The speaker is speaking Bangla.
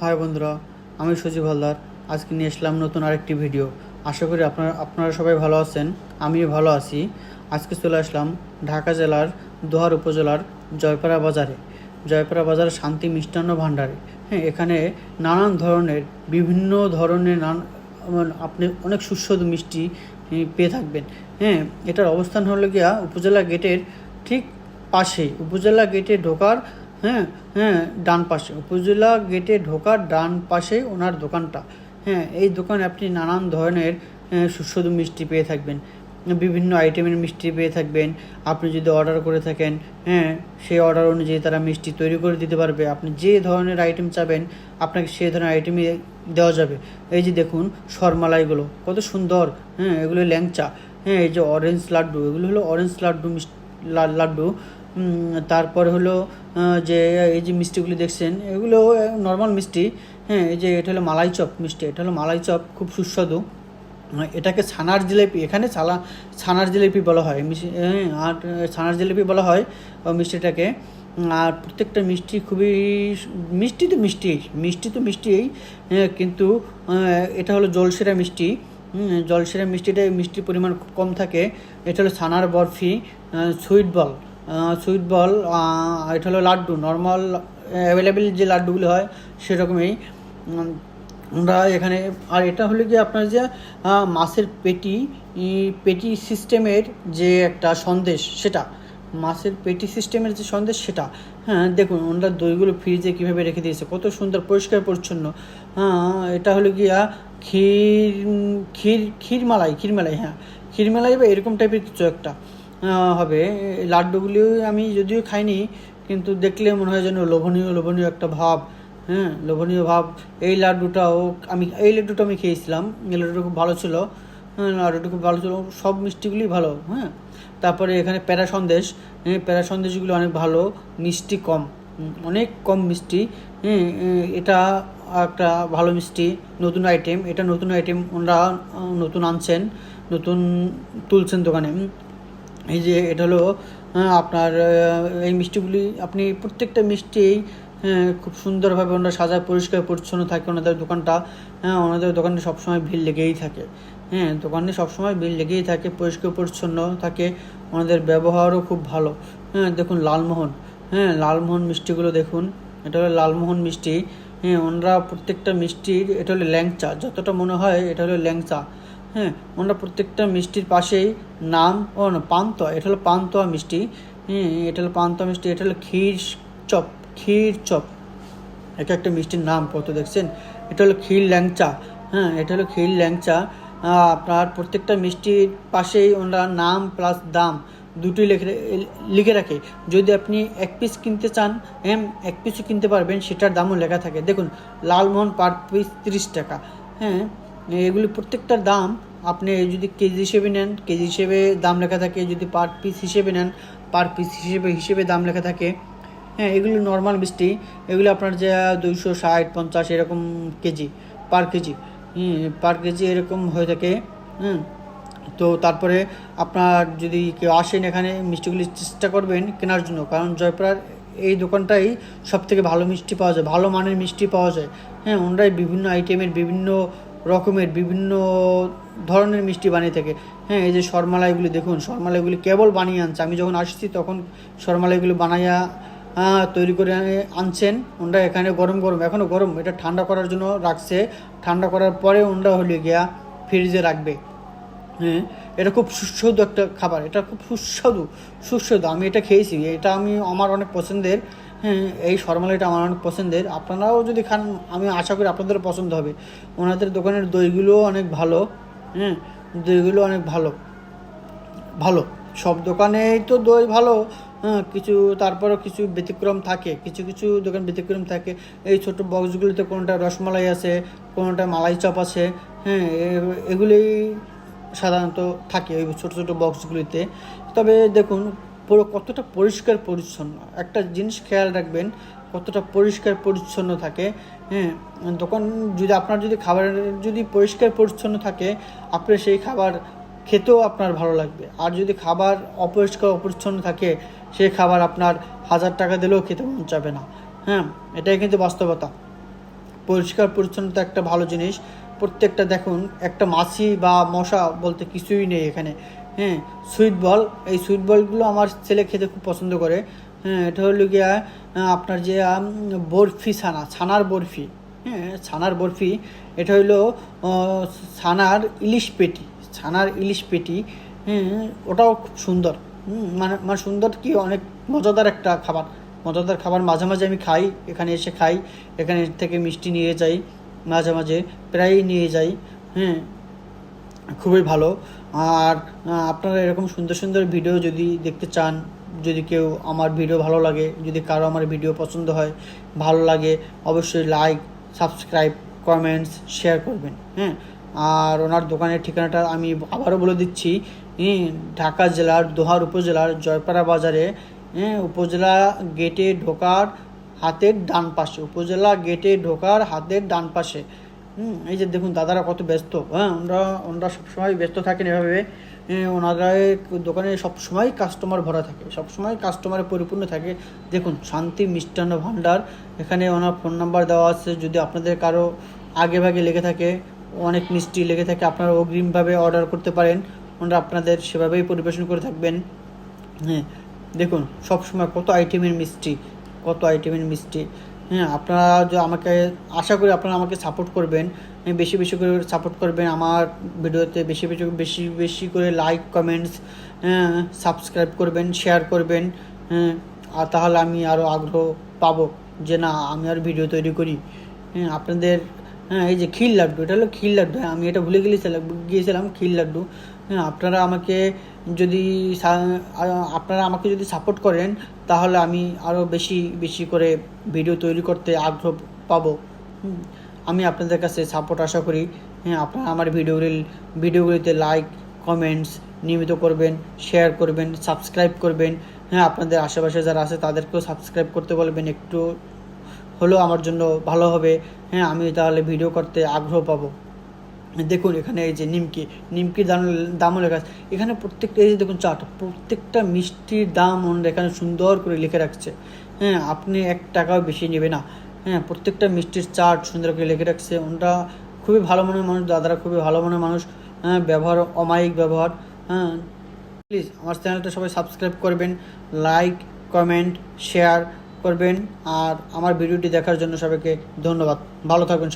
হাই বন্ধুরা, আমি সজীব হালদার। আজকে নিয়ে আসলাম নতুন আরেকটি ভিডিও। আশা করি আপনারা আপনারা সবাই ভালো আছেন, আমিও ভালো আছি। আজকে চলে আসলাম ঢাকা জেলার দোহার উপজেলার জয়পাড়া বাজারে। জয়পাড়া বাজার শান্তি মিষ্টান্ন ভাণ্ডারে। হ্যাঁ এখানে নানান ধরনের, বিভিন্ন ধরনের নান মানে আপনি অনেক সুস্বাদু মিষ্টি পেয়ে থাকবেন। হ্যাঁ এটার অবস্থান হলো গিয়া উপজেলা গেটের ঠিক পাশেই। উপজেলা গেটে ঢোকার হ্যাঁ হ্যাঁ ডান পাশে। উপজেলা গেটে ঢোকার ডান পাশে ওনার দোকানটা। হ্যাঁ এই দোকানে আপনি নানান ধরনের সুস্বাদু মিষ্টি পেয়ে থাকবেন। বিভিন্ন আইটেমের মিষ্টি পেয়ে থাকবেন। আপনি যদি অর্ডার করে থাকেন হ্যাঁ সেই অর্ডার অনুযায়ী তারা মিষ্টি তৈরি করে দিতে পারবে। আপনি যে ধরনের আইটেম চাবেন, আপনাকে সেই ধরনের আইটেমই দেওয়া যাবে। এই যে দেখুন সরমালাইগুলো কত সুন্দর হ্যাঁ এগুলো ল্যাংচা। হ্যাঁ এই যে অরেঞ্জ লাড্ডু, এগুলো হলো অরেঞ্জ লাড্ডু মিষ্টি লাড্ডু। তারপরে হলো যে এই যে মিষ্টিগুলি দেখছেন এগুলো নর্মাল মিষ্টি হ্যাঁ এই যে এটা হলো মালাই চপ মিষ্টি এটা হলো মালাই চপ খুব সুস্বাদু। এটাকে ছানার জিলেপি এখানে ছালা ছানার জিলেপি বলা হয় হ্যাঁ, আর ছানার জিলেপি বলা হয় মিষ্টিটাকে। আর প্রত্যেকটা মিষ্টি খুবই মিষ্টি তো মিষ্টি মিষ্টি তো মিষ্টিই হ্যাঁ, কিন্তু এটা হলো জলসেরা মিষ্টি জলসেরা মিষ্টিটা মিষ্টির পরিমাণ খুব কম থাকে। এটা হলো ছানার barfi sweet ball sweet ball এটা হলো লাড্ডু। নর্মাল অ্যাভেলেবেল যে লাড্ডুগুলো হয়, সেরকমই। আমরা এখানে, আর এটা হলো কি আপনার যে মাছের পেটি পেটি সিস্টেমের যে একটা সন্দেশ, সেটা। মাছের পেটি সিস্টেমের যে সন্দেশ, সেটা। হ্যাঁ দেখুন, ওনারা দইগুলো ফ্রিজে কীভাবে রেখে দিয়েছে, কত সুন্দর, পরিষ্কার, পরিচ্ছন্ন। হ্যাঁ এটা হলো গিয়া ক্ষীর ক্ষীর, ক্ষীরমালাই ক্ষীরমালাই হ্যাঁ। ক্ষীরমালাই বা এরকম টাইপের কিছু একটা। হবে। এই লাড্ডুগুলিও আমি যদিও খাইনি, কিন্তু দেখলে মনে হয় যেন লোভনীয় লোভনীয় একটা ভাব। হ্যাঁ লোভনীয় ভাব। এই লাড্ডুটাও আমি, এই লাড্ডুটা আমি খেয়েছিলাম। এই লাড্ডুটা খুব ভালো ছিল। হ্যাঁ লাড্ডুটা খুব ভালো ছিল। সব মিষ্টিগুলি ভালো হ্যাঁ। তারপরে এখানে প্যারা সন্দেশ। হ্যাঁ প্যারা সন্দেশগুলো অনেক ভালো, মিষ্টি কম। অনেক কম মিষ্টি। হ্যাঁ এটা একটা ভালো মিষ্টি, নতুন আইটেম। এটা নতুন আইটেম ওনারা নতুন আনছেন, নতুন তুলছেন দোকানে। এই যে এটা হলো আহ, আপনার এই মিষ্টিগুলি আপনি প্রত্যেকটা মিষ্টি হ্যাঁ খুব সুন্দরভাবে ওনারা সাজায় পরিষ্কার পরিচ্ছন্ন থাকে ওনাদের দোকানটা। হ্যাঁ ওনাদের দোকানে সবসময় ভিড় লেগেই থাকে। হ্যাঁ দোকানে সবসময় ভিড় লেগেই থাকে পরিষ্কার পরিচ্ছন্ন থাকে। ওনাদের ব্যবহারও খুব ভালো। হ্যাঁ দেখুন লালমোহন। হ্যাঁ লালমোহন মিষ্টিগুলো দেখুন। এটা হলো লালমোহন মিষ্টি। হ্যাঁ ওনারা প্রত্যেকটা মিষ্টির এটা হলো ল্যাংচা। যতটা মনে হয় এটা হলো ল্যাংচা। হ্যাঁ ওনারা প্রত্যেকটা মিষ্টির পাশেই নাম ও পান্তুয়া এটা হলো পান্তুয়া মিষ্টি। হ্যাঁ এটা হলো পান্তুয়া মিষ্টি, এটা হলো ক্ষীর চপ ক্ষীর চপ। এটা একটা মিষ্টির নাম কত দেখছেন? এটা হলো ক্ষীর ল্যাংচা। হ্যাঁ এটা হলো ক্ষীর ল্যাংচা। আপনার প্রত্যেকটা মিষ্টির পাশেই ওনারা নাম প্লাস দাম দুটি লিখে লিখে রাখে। যদি আপনি এক পিস কিনতে চান হ্যাঁ এক পিসও কিনতে পারবেন, সেটার দামও লেখা থাকে। দেখুন, লালমোহন পার পিস তিরিশ টাকা। হ্যাঁ এগুলি প্রত্যেকটার দাম আপনি যদি কেজি হিসেবে নেন, কেজি হিসেবে দাম লেখা থাকে, যদি পার পিস হিসেবে নেন পার পিস হিসেবে হিসেবে দাম লেখা থাকে। হ্যাঁ এগুলো নর্মাল মিষ্টি। এগুলো আপনার যে দুইশো ষাট, পঞ্চাশ এরকম KG per KG. Per KG এরকম হয়ে থাকে। হুম, তো তারপরে আপনার যদি কেউ আসেন এখানে, মিষ্টিগুলি চেষ্টা করবেন কেনার জন্য। কারণ জয়পুরার এই দোকানটাই সব থেকে ভালো মিষ্টি পাওয়া যায়, ভালো মানের মিষ্টি পাওয়া যায়। হ্যাঁ ওনারাই বিভিন্ন আইটেমের বিভিন্ন রকমের, বিভিন্ন ধরনের মিষ্টি বানিয়ে থাকে। হ্যাঁ এই যে শর্মালাইগুলি দেখুন, শর্মালাইগুলি কেবল বানিয়ে আনছে। আমি যখন আসছি তখন শর্মালাইগুলি বানাইয়া তৈরি করে আনছেন। ওনরা এখানে গরম গরম এখনও গরম, এটা ঠান্ডা করার জন্য রাখছে। ঠান্ডা করার পরে ওনারা হলে গিয়া ফ্রিজে রাখবে। হ্যাঁ এটা খুব সুস্বাদু একটা খাবার, এটা খুব সুস্বাদু সুস্বাদু। আমি এটা খেয়েছি, এটা আমি, আমার অনেক পছন্দের। হ্যাঁ এই শর্মালাইটা আমার অনেক পছন্দের। আপনারাও যদি খান, আমি আশা করি আপনাদেরও পছন্দ হবে। ওনাদের দোকানের দইগুলোও অনেক ভালো। হ্যাঁ দইগুলো অনেক ভালো। ভালো। সব দোকানেই তো দই ভালো। হ্যাঁ কিছু তারপরও কিছু ব্যতিক্রম থাকে। কিছু কিছু দোকান ব্যতিক্রম থাকে। এই ছোট বক্সগুলিতে কোনোটা রসমালাই আছে, কোনোটা মালাই চপ আছে। হ্যাঁ এ- এগুলি সাধারণত থাকে ওই ছোটো ছোটো বক্সগুলিতে তবে দেখুন, পুরো কতটা পরিষ্কার পরিচ্ছন্ন। একটা জিনিস খেয়াল রাখবেন কতটা পরিষ্কার পরিচ্ছন্ন থাকে হ্যাঁ? দোকান যদি আপনার যদি খাবারের যদি পরিষ্কার পরিচ্ছন্ন থাকে, আপনি সেই খাবার খেতেও আপনার ভালো লাগবে। আর যদি খাবার অপরিষ্কার অপরিচ্ছন্ন থাকে, সেই খাবার আপনার হাজার টাকা দিলেও খেতে মন চাবে না হ্যাঁ? এটাই কিন্তু বাস্তবতা। পরিষ্কার পরিচ্ছন্নতা একটা ভালো জিনিস। প্রত্যেকটা দেখুন, একটা মাছি বা মশা বলতে কিছুই নেই এখানে হ্যাঁ? সুইট বল এই সুইট বলগুলো আমার ছেলে খেতে খুব পছন্দ করে। হ্যাঁ এটা হলো গিয়া আপনার যে বরফি ছানা, ছানার বরফি হ্যাঁ ছানার বরফি, এটা হইল ছানার ইলিশ পেটি, ছানার ইলিশ পেটি হ্যাঁ ওটাও খুব সুন্দর মানে মানে সুন্দর কি, অনেক মজাদার একটা খাবার, মজাদার খাবার, মাঝে মাঝে আমি খাই, এখানে এসে খাই, এখানে থেকে মিষ্টি নিয়ে যাই, মাঝে মাঝে প্রায়ই নিয়ে যাই হ্যাঁ খুবই ভালো, আর আপনারা এরকম সুন্দর সুন্দর ভিডিও যদি দেখতে চান যদি কেউ আমার ভিডিও ভালো লাগে যদি কারও আমার ভিডিও পছন্দ হয় ভালো লাগে অবশ্যই লাইক সাবস্ক্রাইব কমেন্টস শেয়ার করবেন হ্যাঁ? আর ওনার দোকানের ঠিকানাটা আমি আবারও বলে দিচ্ছি হ্যাঁ, ঢাকা জেলার দোহার উপজেলার জয়পাড়া বাজারে হ্যাঁ? উপজেলা গেটে ঢোকার হাতের ডান পাশে উপজেলা গেটে ঢোকার হাতের ডান পাশে এই যে দেখুন দাদারা কত ব্যস্ত হ্যাঁ? ওনারা ওনারা সবসময় ব্যস্ত থাকেন এভাবে ওনারা দোকানে সবসময় কাস্টমার ভরা থাকে, সবসময় কাস্টমারে পরিপূর্ণ থাকে। দেখুন, শান্তি মিষ্টান্ন ভাণ্ডার, এখানে ওনার ফোন নাম্বার দেওয়া আছে। যদি আপনাদের কারও আগে ভাগে লেগে থাকে, অনেক মিষ্টি লেগে থাকে, আপনারা অগ্রিমভাবে অর্ডার করতে পারেন। ওনারা আপনাদের সেভাবেই পরিবেশন করে থাকবেন। হ্যাঁ দেখুন, সবসময় কত আইটেমের মিষ্টি, কত আইটেমের মিষ্টি। হ্যাঁ আপনারা যে আমাকে আশা করি আপনারা আমাকে সাপোর্ট করবেন। বেশি বেশি করে সাপোর্ট করবেন আমার ভিডিওতে, বেশি বেশি বেশি বেশি করে লাইক কমেন্টস হ্যাঁ সাবস্ক্রাইব করবেন শেয়ার করবেন হ্যাঁ আর তাহলে আমি আরও আগ্রহ পাবো যে না, আমি আর ভিডিও তৈরি করি। হ্যাঁ আপনাদের হ্যাঁ এই যে ক্ষীর লাড্ডু, এটা হলো ক্ষীর লাড্ডু। হ্যাঁ আমি এটা ভুলে গেছিলাম গিয়েছিলাম ক্ষীর লাড্ডু। হ্যাঁ আপনারা আমাকে যদি আপনারা আমাকে যদি সাপোর্ট করেন, তাহলে আমি আরও বেশি বেশি করে ভিডিও তৈরি করতে আগ্রহ পাবো। আমি আপনাদের কাছে সাপোর্ট আশা করি। হ্যাঁ আপনারা আমার ভিডিওগুলি ভিডিওগুলিতে লাইক কমেন্টস নিয়মিত করবেন শেয়ার করবেন সাবস্ক্রাইব করবেন। হ্যাঁ আপনাদের আশেপাশে যারা আছে, তাদেরকেও সাবস্ক্রাইব করতে বলবেন একটু। হলেও আমার জন্য ভালো হবে। হ্যাঁ আমি তাহলে ভিডিও করতে আগ্রহ পাবো। দেখুন, এখানে এই যে নিমকি, নিমকির দাম, দামও লেখা আছে। এখানে প্রত্যেকটা, এই যে দেখুন চাট প্রত্যেকটা মিষ্টির দাম এখানে সুন্দর করে লিখে রাখছে। হ্যাঁ আপনি এক টাকাও বেশি নেবে না। হ্যাঁ প্রত্যেকটা মিষ্টির চাট সুন্দর করে লিখে রাখছে। ওনারা খুবই ভালো মনের মানুষ, দাদারা খুবই ভালো মনের মানুষ। হ্যাঁ ব্যবহার, অমায়িক ব্যবহার। হ্যাঁ প্লিজ আমার চ্যানেলটা সবাই সাবস্ক্রাইব করবেন। লাইক কমেন্ট শেয়ার করবেন আর আমার ভিডিওটি দেখার জন্য সবাইকে ধন্যবাদ। ভালো থাকবেন